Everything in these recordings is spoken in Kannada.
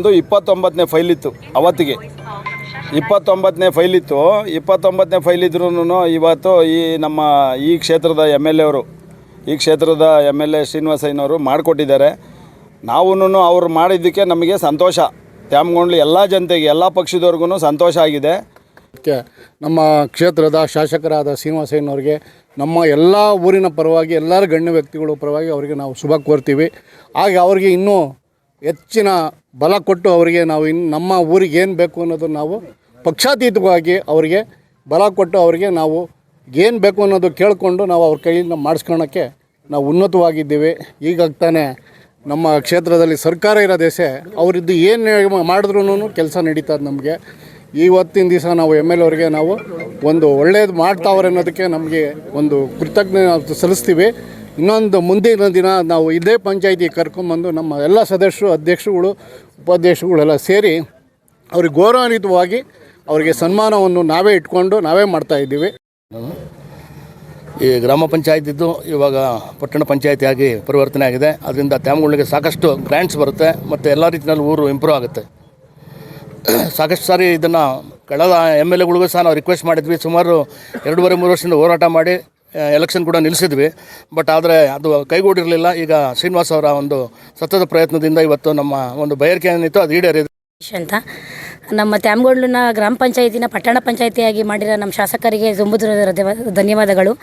ನಮ್ಮದು ಇಪ್ಪತ್ತೊಂಬತ್ತನೇ ಇತ್ತು ಅವತ್ತಿಗೆ. ಇಪ್ಪತ್ತೊಂಬತ್ತನೇ ಫೈಲ್ ಇತ್ತು. ಇಪ್ಪತ್ತೊಂಬತ್ತನೇ ಫೈಲ್ ಇದ್ರೂ ಇವತ್ತು ಈ ನಮ್ಮ ಈ ಕ್ಷೇತ್ರದ ಎಂ ಎಲ್ ಎ ಅವರು, ಈ ಕ್ಷೇತ್ರದ ಎಂ ಎಲ್ ಎ ಶ್ರೀನಿವಾಸಯ್ಯನವರು ಮಾಡಿಕೊಟ್ಟಿದ್ದಾರೆ. ನಾವೂ ಅವ್ರು ಮಾಡಿದ್ದಕ್ಕೆ ನಮಗೆ ಸಂತೋಷ. ತ್ಯಾಮಗೊಂಡ್ಲು ಎಲ್ಲ ಜನತೆಗೆ, ಎಲ್ಲ ಪಕ್ಷದವ್ರಿಗೂ ಸಂತೋಷ ಆಗಿದೆ. ನಮ್ಮ ಕ್ಷೇತ್ರದ ಶಾಸಕರಾದ ಶ್ರೀನಿವಾಸಯ್ಯನವ್ರಿಗೆ, ನಮ್ಮ ಎಲ್ಲ ಊರಿನ ಪರವಾಗಿ, ಎಲ್ಲರ ಗಣ್ಯ ವ್ಯಕ್ತಿಗಳ ಪರವಾಗಿ ಅವರಿಗೆ ನಾವು ಶುಭ ಕೋರ್ತೀವಿ. ಹಾಗೆ ಅವರಿಗೆ ಇನ್ನೂ ಹೆಚ್ಚಿನ ಬಲ ಕೊಟ್ಟು ಅವರಿಗೆ ನಾವು ಇನ್ನು ನಮ್ಮ ಊರಿಗೆ ಏನು ಬೇಕು ಅನ್ನೋದನ್ನು ನಾವು ಪಕ್ಷಾತೀತವಾಗಿ ಅವರಿಗೆ ಬಲ ಕೊಟ್ಟು ಅವರಿಗೆ ನಾವು ಏನು ಬೇಕು ಅನ್ನೋದು ಕೇಳಿಕೊಂಡು ನಾವು ಅವ್ರ ಕೈಯಿಂದ ಮಾಡಿಸ್ಕೊಳಕ್ಕೆ ನಾವು ಉನ್ನತವಾಗಿದ್ದೀವಿ. ಈಗ ತಾನೇ ನಮ್ಮ ಕ್ಷೇತ್ರದಲ್ಲಿ ಸರ್ಕಾರ ಇರೋ ದೇಶ, ಅವರಿದ್ದು ಏನು ಮಾಡಿದ್ರೂ ಕೆಲಸ ನಡೀತದೆ ನಮಗೆ. ಇವತ್ತಿನ ದಿವಸ ನಾವು ಎಂ ಎಲ್ ಅವ್ರಿಗೆ ನಾವು ಒಂದು ಒಳ್ಳೇದು ಮಾಡ್ತಾವ್ರೆ ಅನ್ನೋದಕ್ಕೆ ನಮಗೆ ಒಂದು ಕೃತಜ್ಞ ಸಲ್ಲಿಸ್ತೀವಿ. ಇನ್ನೊಂದು ಮುಂದಿನ ದಿನ ನಾವು ಇದೇ ಪಂಚಾಯಿತಿ ಕರ್ಕೊಂಬಂದು ನಮ್ಮ ಎಲ್ಲ ಸದಸ್ಯರು, ಅಧ್ಯಕ್ಷರುಗಳು, ಉಪಾಧ್ಯಕ್ಷರುಗಳೆಲ್ಲ ಸೇರಿ ಅವ್ರಿಗೆ ಗೌರವಾನ್ವಿತವಾಗಿ ಅವರಿಗೆ ಸನ್ಮಾನವನ್ನು ನಾವೇ ಇಟ್ಕೊಂಡು ನಾವೇ ಮಾಡ್ತಾಯಿದ್ದೀವಿ ಈ ಗ್ರಾಮ ಪಂಚಾಯತಿದ್ದು ಇವಾಗ ಪಟ್ಟಣ ಪಂಚಾಯತಿಯಾಗಿ ಪರಿವರ್ತನೆ ಆಗಿದೆ. ಅದರಿಂದ ತ್ಯಾಮಗಳಿಗೆ ಸಾಕಷ್ಟು ಗ್ರ್ಯಾಂಟ್ಸ್ ಬರುತ್ತೆ ಮತ್ತು ಎಲ್ಲ ರೀತಿಯಲ್ಲಿ ಊರು ಇಂಪ್ರೂವ್ ಆಗುತ್ತೆ. ಸಾಕಷ್ಟು ಸಾರಿ ಇದನ್ನು ಕಳೆದ ಎಂ ಎಲ್ ಎಗಳಿಗೂ ಸಹ ನಾವು ರಿಕ್ವೆಸ್ಟ್ ಮಾಡಿದ್ವಿ. ಸುಮಾರು ಎರಡೂವರೆ, ಮೂರು ವರ್ಷದಿಂದ ಹೋರಾಟ ಮಾಡಿ ಎಲೆಕ್ಷನ್ ಕೂಡ ನಿಲ್ಲಿಸಿದ್ವಿ ಬಟ್ ಆದರೆ ಅದು ಕೈಗೂಡಿರಲಿಲ್ಲ. ಈಗ ಶ್ರೀನಿವಾಸ್ ಅವರ ಒಂದು ಸತತ ಪ್ರಯತ್ನದಿಂದ ಇವತ್ತು ನಮ್ಮ ಒಂದು ಬಯರಿಕೆ ಏನಿತ್ತು ಅದು ಈಡೇರಿದೆ. ಅಂತ. ನಮ್ಮ ತ್ಯಾಮಗೊಂಡ್ಲನ ಗ್ರಾಮ ಪಂಚಾಯತಿನ ಪಟ್ಟಣ ಪಂಚಾಯತಿಯಾಗಿ ಮಾಡಿರೋ ನಮ್ಮ ಶಾಸಕರಿಗೆ ತುಂಬುದ್ರ ಧನ್ಯವಾದಗಳು.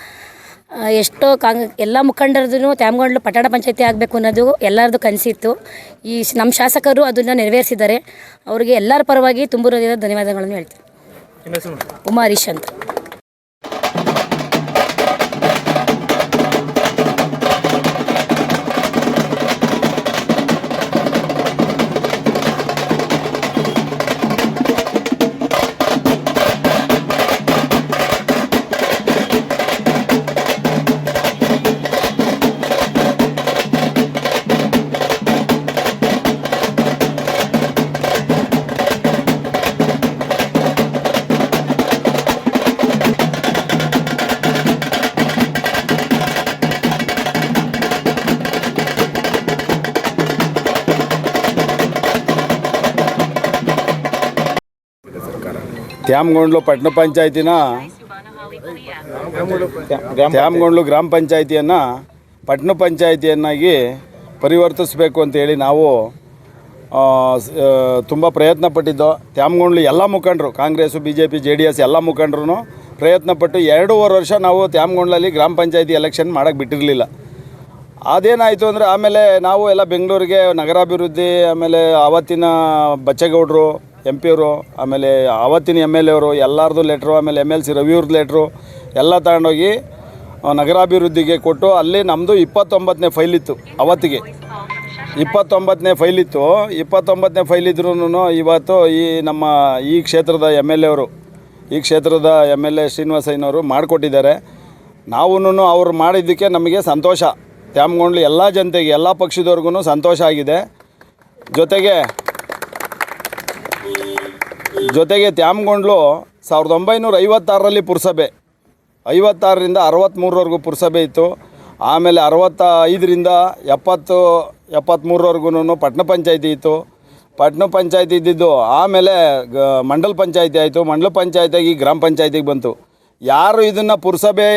ಎಷ್ಟೋ ಕಾಂಗ್ ಎಲ್ಲ ಮುಖಂಡರದ್ದು ತ್ಯಾಮಗೊಂಡ್ಲು ಪಟ್ಟಣ ಪಂಚಾಯತಿ ಆಗಬೇಕು ಅನ್ನೋದು ಎಲ್ಲರದು ಕನಸಿತ್ತು. ಈ ಶ- ನಮ್ಮ ಶಾಸಕರು ಅದನ್ನು ನೆರವೇರಿಸಿದ್ದಾರೆ. ಅವರಿಗೆ ಎಲ್ಲರ ಪರವಾಗಿ ತುಂಬು ಹೃದಯದ ಧನ್ಯವಾದಗಳನ್ನು ಹೇಳ್ತೀನಿ. ಉಮಾ ಹರೀಶ್ ಅಂತ. ತ್ಯಾಮಗೊಂಡ್ಲು ಪಟ್ಟಣ ಪಂಚಾಯತಿನ ತ್ಯಾಮಗೊಂಡ್ಲು ಗ್ರಾಮ ಪಂಚಾಯತಿಯನ್ನು ಪಟ್ಟಣ ಪಂಚಾಯತಿಯನ್ನಾಗಿ ಪರಿವರ್ತಿಸಬೇಕು ಅಂತೇಳಿ ನಾವು ತುಂಬ ಪ್ರಯತ್ನ ಪಟ್ಟಿದ್ದೋ ತ್ಯಾಮಗೊಂಡ್ಲು ಎಲ್ಲ ಮುಖಂಡರು, Congress B J P J D S ಎಲ್ಲ ಮುಖಂಡರು ಪ್ರಯತ್ನಪಟ್ಟು ಎರಡೂವರೆ ವರ್ಷ ನಾವು ತ್ಯಾಮಗೊಂಡ್ಲಲ್ಲಿ ಗ್ರಾಮ ಪಂಚಾಯತಿ ಎಲೆಕ್ಷನ್ ಮಾಡೋಕ್ಕೆ ಬಿಟ್ಟಿರಲಿಲ್ಲ. ಅದೇನಾಯಿತು ಅಂದರೆ ಆಮೇಲೆ ನಾವು ಎಲ್ಲ ಬೆಂಗಳೂರಿಗೆ ನಗರಾಭಿವೃದ್ಧಿ, ಆಮೇಲೆ ಆವತ್ತಿನ ಬಚ್ಚೇಗೌಡರು ಎಂ ಪಿಯವರು ಆಮೇಲೆ ಆವತ್ತಿನ ಎಂ ಎಲ್ ಎವರು ಎಲ್ಲರದು ಲೆಟ್ರು ಆಮೇಲೆ ಎಂ ಎಲ್ ಸಿ ರವಿಯವ್ರದ್ದು ಲೆಟ್ರು ಎಲ್ಲ ತಗೊಂಡೋಗಿ ನಗರಾಭಿವೃದ್ಧಿಗೆ ಕೊಟ್ಟು ಅಲ್ಲಿ ನಮ್ಮದು ಇಪ್ಪತ್ತೊಂಬತ್ತನೇ ಫೈಲ್ ಇತ್ತು ಅವತ್ತಿಗೆ. ಇಪ್ಪತ್ತೊಂಬತ್ತನೇ ಫೈಲ್ ಇತ್ತು. ಇಪ್ಪತ್ತೊಂಬತ್ತನೇ ಫೈಲ್ ಇದ್ರೂ ಇವತ್ತು ಈ ನಮ್ಮ ಈ ಕ್ಷೇತ್ರದ ಎಂ ಎಲ್ ಎ ಅವರು, ಈ ಕ್ಷೇತ್ರದ ಎಂ ಎಲ್ ಎ ಶ್ರೀನಿವಾಸಯ್ಯನವರು ಮಾಡಿಕೊಟ್ಟಿದ್ದಾರೆ. ನಾವೂ ಅವ್ರು ಮಾಡಿದ್ದಕ್ಕೆ ನಮಗೆ ಸಂತೋಷ. ತ್ಯಾಮ್ಗೊಂಡ್ಲಿ ಎಲ್ಲ ಜನತೆಗೆ, ಎಲ್ಲ ಪಕ್ಷದವ್ರಿಗೂ ಸಂತೋಷ ಆಗಿದೆ. ಜೊತೆಗೆ ಜೊತೆಗೆ ತ್ಯಾಮಗೊಂಡ್ಲು ಸಾವಿರದ ಒಂಬೈನೂರ ಐವತ್ತಾರರಲ್ಲಿ ಪುರಸಭೆ. ಐವತ್ತಾರರಿಂದ ಅರವತ್ತ್ಮೂರವರೆಗೂ ಪುರಸಭೆ ಇತ್ತು. ಆಮೇಲೆ ಅರವತ್ತ ಐದರಿಂದ ಎಪ್ಪತ್ತು ಎಪ್ಪತ್ತ್ಮೂರವರೆಗೂ ಪಟ್ಟಣ ಪಂಚಾಯತಿ ಇತ್ತು. ಪಟ್ಟಣ ಪಂಚಾಯತಿ ಇದ್ದಿದ್ದು ಆಮೇಲೆ ಗ, ಮಂಡಲ ಪಂಚಾಯತಿ ಆಯಿತು. ಮಂಡಲ ಪಂಚಾಯತಿಯಾಗಿ ಗ್ರಾಮ ಪಂಚಾಯತಿಗೆ ಬಂತು. ಯಾರು ಇದನ್ನು ಪುರಸಭೆ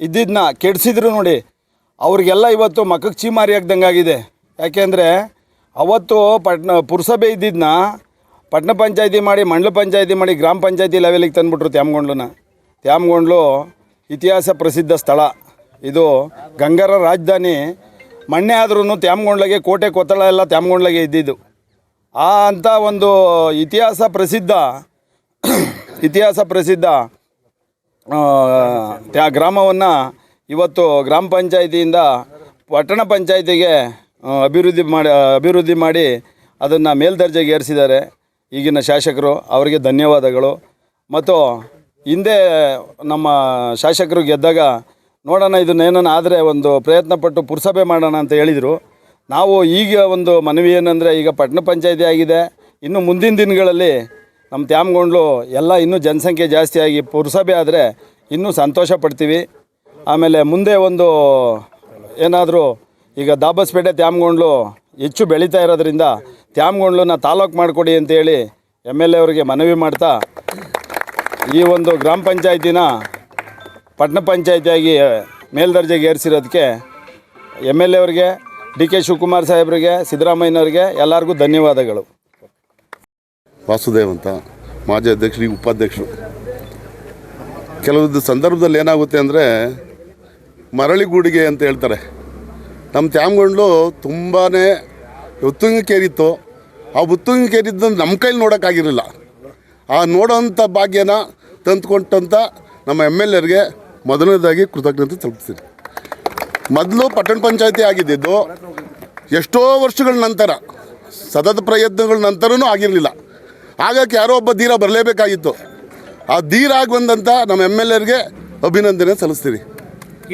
ಇದ್ದಿದ್ದನ್ನ ಕೆಡಿಸಿದ್ರು ನೋಡಿ, ಅವ್ರಿಗೆಲ್ಲ ಇವತ್ತು ಮಕ್ಕಕ್ಕೆ ಚೀಮಾರಿ ಆಗಿದೆ ಯಾಕೆಂದರೆ ಅವತ್ತು ಪಟ್ನ, ಪುರಸಭೆ ಇದ್ದಿದ್ದನ್ನ ಪಟ್ಟಣ ಪಂಚಾಯತಿ ಮಾಡಿ, ಮಂಡಲ ಪಂಚಾಯತಿ ಮಾಡಿ, ಗ್ರಾಮ ಪಂಚಾಯತಿ ಲೆವೆಲಿಗೆ ತಂದುಬಿಟ್ರು ತ್ಯಾಮಗೊಂಡ್ಲನ್ನ ತ್ಯಾಮಗೊಂಡ್ಲು ಇತಿಹಾಸ ಪ್ರಸಿದ್ಧ ಸ್ಥಳ. ಇದು ಗಂಗರ ರಾಜಧಾನಿ. ಮಣ್ಣೆ ಆದ್ರೂ ತ್ಯಾಮಗೊಂಡ್ಲಗೆ ಕೋಟೆ ಕೊತ್ತಳ ಎಲ್ಲ ತ್ಯಾಮಗೊಂಡ್ಲಗೆ ಇದ್ದಿದ್ದು. ಆ ಅಂಥ ಒಂದು ಇತಿಹಾಸ ಪ್ರಸಿದ್ಧ ಇತಿಹಾಸ ಪ್ರಸಿದ್ಧ, ಆ ಗ್ರಾಮವನ್ನು ಇವತ್ತು ಗ್ರಾಮ ಪಂಚಾಯಿತಿಯಿಂದ ಪಟ್ಟಣ ಪಂಚಾಯಿತಿಗೆ ಅಭಿವೃದ್ಧಿ ಮಾಡಿ ಅಭಿವೃದ್ಧಿ ಮಾಡಿ ಅದನ್ನು ಮೇಲ್ದರ್ಜೆಗೆ ಏರಿಸಿದ್ದಾರೆ. ಈಗಿನ ಶಾಸಕರು, ಅವರಿಗೆ ಧನ್ಯವಾದಗಳು. ಮತ್ತು ಹಿಂದೆ ನಮ್ಮ ಶಾಸಕರು ಗೆದ್ದಾಗ, ನೋಡೋಣ ಇದನ್ನೇನನ್ನ ಆದರೆ ಒಂದು ಪ್ರಯತ್ನ ಪಟ್ಟು ಪುರಸಭೆ ಮಾಡೋಣ ಅಂತ ಹೇಳಿದರು. ನಾವು ಈಗ ಒಂದು ಮನವಿ ಏನಂದರೆ, ಈಗ ಪಟ್ಟಣ ಪಂಚಾಯಿತಿ ಆಗಿದೆ. ಇನ್ನು ಮುಂದಿನ ದಿನಗಳಲ್ಲಿ ನಮ್ಮ ತ್ಯಾಮಗೊಂಡ್ಲು ಎಲ್ಲ ಇನ್ನೂ ಜನಸಂಖ್ಯೆ ಜಾಸ್ತಿಯಾಗಿ ಪುರಸಭೆ ಆದರೆ ಇನ್ನೂ ಸಂತೋಷ ಪಡ್ತೀವಿ. ಆಮೇಲೆ ಮುಂದೆ ಒಂದು ಏನಾದರೂ, ಈಗ ದಾಬಸ್ಪೇಟೆ ತ್ಯಾಮಗೊಂಡ್ಲು ಹೆಚ್ಚು ಬೆಳೀತಾ ಇರೋದ್ರಿಂದ ತ್ಯಾಮಗೊಂಡ್ಲನ್ನ ತಾಲೂಕು ಮಾಡಿಕೊಡಿ ಅಂತೇಳಿ ಎಂ ಎಲ್ ಎ ಅವರಿಗೆ ಮನವಿ ಮಾಡ್ತಾ ಈ ಒಂದು ಗ್ರಾಮ ಪಂಚಾಯತಿನ ಪಟ್ಟಣ ಪಂಚಾಯತಿಯಾಗಿ ಮೇಲ್ದರ್ಜೆಗೆ ಏರಿಸಿರೋದಕ್ಕೆ ಎಂ ಎಲ್ ಎ ಅವರಿಗೆ, ಡಿ ಕೆ ಶಿವಕುಮಾರ್ ಸಾಹೇಬರಿಗೆ, ಸಿದ್ದರಾಮಯ್ಯನವರಿಗೆ ಎಲ್ಲರಿಗೂ ಧನ್ಯವಾದಗಳು. ವಾಸುದೇವ್ ಅಂತ ಮಾಜಿ ಅಧ್ಯಕ್ಷರು ಈಗ ಉಪಾಧ್ಯಕ್ಷರು. ಕೆಲವೊಂದು ಸಂದರ್ಭದಲ್ಲಿ ಏನಾಗುತ್ತೆ ಅಂದರೆ ಮರಳಿಗೂಡಿಗೆ ಅಂತ ಹೇಳ್ತಾರೆ. ನಮ್ಮ ತ್ಯಾಮ್ಗಂಡ್ಲು ತುಂಬಾ ಉತ್ತುಂಗಕೇರಿತ್ತು ಆ ಉತ್ತುಂಗಕೇರಿದ್ದು ನಮ್ಮ ಕೈಲಿ ನೋಡೋಕ್ಕಾಗಿರಲಿಲ್ಲ. ಆ ನೋಡೋಂಥ ಭಾಗ್ಯನ ತಂದುಕೊಟ್ಟಂಥ ನಮ್ಮ ಎಂ ಎಲ್ ಎರ್ಗೆ ಮೊದಲನೇದಾಗಿ ಕೃತಜ್ಞತೆ ತಲುಪಿಸ್ತೀನಿ ಮೊದಲು ಪಟ್ಟಣ ಪಂಚಾಯತಿ ಆಗಿದ್ದಿದ್ದು ಎಷ್ಟೋ ವರ್ಷಗಳ ನಂತರ ಸತತ ಪ್ರಯತ್ನಗಳ ನಂತರನೂ ಆಗಿರಲಿಲ್ಲ. ಆಗಕ್ಕೆ ಯಾರೋ ಒಬ್ಬ ಧೀರ ಬರಲೇಬೇಕಾಗಿತ್ತು. ಆ ಧೀರ ಆಗಿ ಬಂದಂಥ ನಮ್ಮ ಎಂ ಎಲ್ ಎರ್ಗೆ ಅಭಿನಂದನೆ ಸಲ್ಲಿಸ್ತೀನಿ.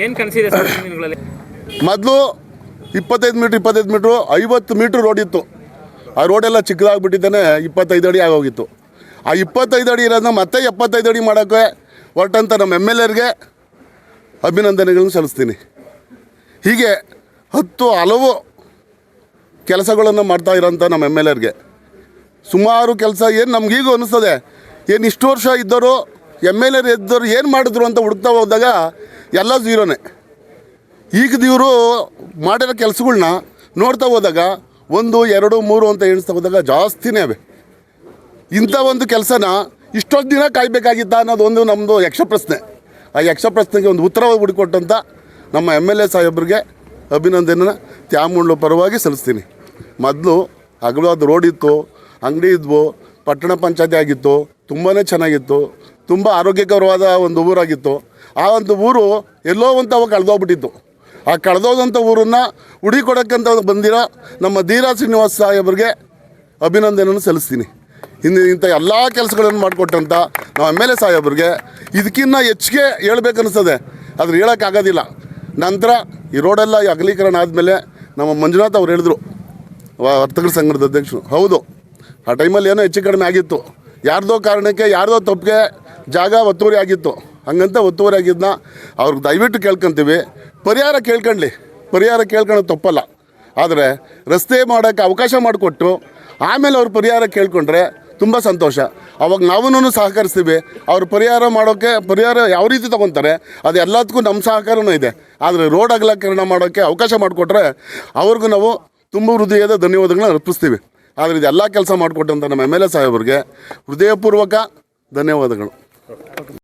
ಏನು ಕನಸಿದೆ ಮೊದಲು ಇಪ್ಪತ್ತೈದು ಮೀಟ್ರ್, ಇಪ್ಪತ್ತೈದು ಮೀಟ್ರು, ಐವತ್ತು ಮೀಟ್ರ್ ರೋಡ್ ಇತ್ತು. ಆ ರೋಡೆಲ್ಲ ಚಿಕ್ಕದಾಗ್ಬಿಟ್ಟಿದ್ದಾನೆ ಇಪ್ಪತ್ತೈದು ಅಡಿ ಆಗೋಗಿತ್ತು. ಆ ಇಪ್ಪತ್ತೈದು ಅಡಿ ಇರೋದನ್ನ ಮತ್ತೆ ಎಪ್ಪತ್ತೈದು ಅಡಿ ಮಾಡೋಕ್ಕೆ ಹೊರಟಂತ ನಮ್ಮ ಎಂ ಎಲ್ ಎರ್ಗೆ ಅಭಿನಂದನೆಗಳನ್ನು ಸಲ್ಲಿಸ್ತೀನಿ. ಹೀಗೆ ಹತ್ತು ಹಲವು ಕೆಲಸಗಳನ್ನು ಮಾಡ್ತಾ ಇರೋಂಥ ನಮ್ಮ ಎಂ ಎಲ್ ಎರ್ಗೆ ಸುಮಾರು ಕೆಲಸ ಏನು ನಮಗೀಗೂ ಅನ್ನಿಸ್ತದೆ ಏನು ಇಷ್ಟು ವರ್ಷ ಇದ್ದವರು ಎಂ ಎಲ್ ಎರ್ ಇದ್ದವರು ಏನು ಮಾಡಿದ್ರು ಅಂತ ಹುಡುಕ್ತಾ ಹೋದಾಗ ಎಲ್ಲ ಝೀರೋನೇ. ಈಗ ಇವರು ಮಾಡಿರೋ ಕೆಲಸಗಳನ್ನ ನೋಡ್ತಾ ಹೋದಾಗ ಒಂದು, ಎರಡು, ಮೂರು ಅಂತ ಎಣಿಸ್ತಾ ಹೋದಾಗ ಜಾಸ್ತಿನೇ ಅವೆ. ಇಂಥ ಒಂದು ಕೆಲಸನ ಇಷ್ಟೊಂದು ದಿನ ಕಾಯಬೇಕಾಗಿತ್ತ ಅನ್ನೋದು ಒಂದು ನಮ್ಮದು ಯಕ್ಷ ಪ್ರಶ್ನೆ. ಆ ಯಕ್ಷ ಪ್ರಶ್ನೆಗೆ ಒಂದು ಉತ್ತರ ಹುಡುಕೊಟ್ಟಂಥ ನಮ್ಮ ಎಂ ಎಲ್ ಎ ಸಾಹೇಬ್ರಿಗೆ ಅಭಿನಂದನೆನ ತ್ಯಾಮುಂಡ್ಲು ಪರವಾಗಿ ಸಲ್ಲಿಸ್ತೀನಿ. ಮೊದಲು ಅಗಲವಾದ ರೋಡ್ ಇತ್ತು, ಅಂಗಡಿ ಇದ್ವು, ಪಟ್ಟಣ ಪಂಚಾಯತಿ ಆಗಿತ್ತು ತುಂಬಾ ಚೆನ್ನಾಗಿತ್ತು, ತುಂಬ ಆರೋಗ್ಯಕರವಾದ ಒಂದು ಊರಾಗಿತ್ತು. ಆ ಒಂದು ಊರು ಎಲ್ಲೋ ಒಂದು ಅವಾಗ ಕಳೆದೋಗ್ಬಿಟ್ಟಿತ್ತು. ಆ ಕಳೆದೋದಂಥ ಊರನ್ನು ಹುಡುಕೊಡಕ್ಕಂತ ಬಂದಿರೋ ನಮ್ಮ ಧೀರಾ ಶ್ರೀನಿವಾಸ ಸಾಹೇಬ್ರಿಗೆ ಅಭಿನಂದನೆಯನ್ನು ಸಲ್ಲಿಸ್ತೀನಿ. ಇನ್ನು ಇಂಥ ಎಲ್ಲ ಕೆಲಸಗಳನ್ನು ಮಾಡಿಕೊಟ್ಟಂಥ ನಾವು ಎಂ ಎಲ್ ಎ ಸಾಹೇಬ್ರಿಗೆ ಇದಕ್ಕಿಂತ ಹೆಚ್ಚಿಗೆ ಹೇಳ್ಬೇಕನ್ನಿಸ್ತದೆ. ಆದ್ರೆ ಹೇಳೋಕ್ಕಾಗೋದಿಲ್ಲ. ನಂತರ ಈ ರೋಡೆಲ್ಲ ಈ ಅಗಲೀಕರಣ ಆದಮೇಲೆ ನಮ್ಮ ಮಂಜುನಾಥ್ ಅವ್ರು ಹೇಳಿದ್ರು. ವರ್ತಕರ ಸಂಘದ ಅಧ್ಯಕ್ಷರು. ಹೌದು, ಆ ಟೈಮಲ್ಲಿ ಏನೋ ಹೆಚ್ಚು ಕಡಿಮೆ ಆಗಿತ್ತು. ಯಾರ್ದೋ ಕಾರಣಕ್ಕೆ, ಯಾರ್ದೋ ತಪ್ಪಿಗೆ ಜಾಗ ಒತ್ತುವರಿ ಆಗಿತ್ತು. ಹಂಗಂತ ಒತ್ತುವರಿ ಆಗಿದ್ದನ್ನ ಅವ್ರಿಗೆ ದಯವಿಟ್ಟು ಕೇಳ್ಕೊಂತೀವಿ. ಪರಿಹಾರ ಕೇಳ್ಕೊಳ್ಳಿ ಪರಿಹಾರ ಕೇಳ್ಕೊಳ್ಳೋದು ತಪ್ಪಲ್ಲ. ಆದರೆ ರಸ್ತೆ ಮಾಡೋಕ್ಕೆ ಅವಕಾಶ ಮಾಡಿಕೊಟ್ಟು, ಆಮೇಲೆ ಅವ್ರು ಪರಿಹಾರ ಕೇಳ್ಕೊಂಡ್ರೆ ತುಂಬ ಸಂತೋಷ. ಅವಾಗ ನಾವೂ ಸಹಕರಿಸ್ತೀವಿ. ಅವ್ರು ಪರಿಹಾರ ಮಾಡೋಕ್ಕೆ ಪರಿಹಾರ ಯಾವ ರೀತಿ ತೊಗೊತಾರೆ, ಅದು ಎಲ್ಲದಕ್ಕೂ ನಮ್ಮ ಸಹಕಾರನೂ ಇದೆ. ಆದರೆ ರೋಡ್ ಅಗಲಕರಣ ಮಾಡೋಕ್ಕೆ ಅವಕಾಶ ಮಾಡಿಕೊಟ್ರೆ ಅವ್ರಿಗೂ ನಾವು ತುಂಬ ಹೃದಯದ ಧನ್ಯವಾದಗಳನ್ನ ಅರ್ಪಿಸ್ತೀವಿ. ಆದರೆ ಇದೆಲ್ಲ ಕೆಲಸ ಮಾಡಿಕೊಟ್ಟಂಥ ನಮ್ಮ ಎಂ ಎಲ್ ಎ ಸಾಹೇಬ್ರಿಗೆ ಹೃದಯಪೂರ್ವಕ ಧನ್ಯವಾದಗಳು.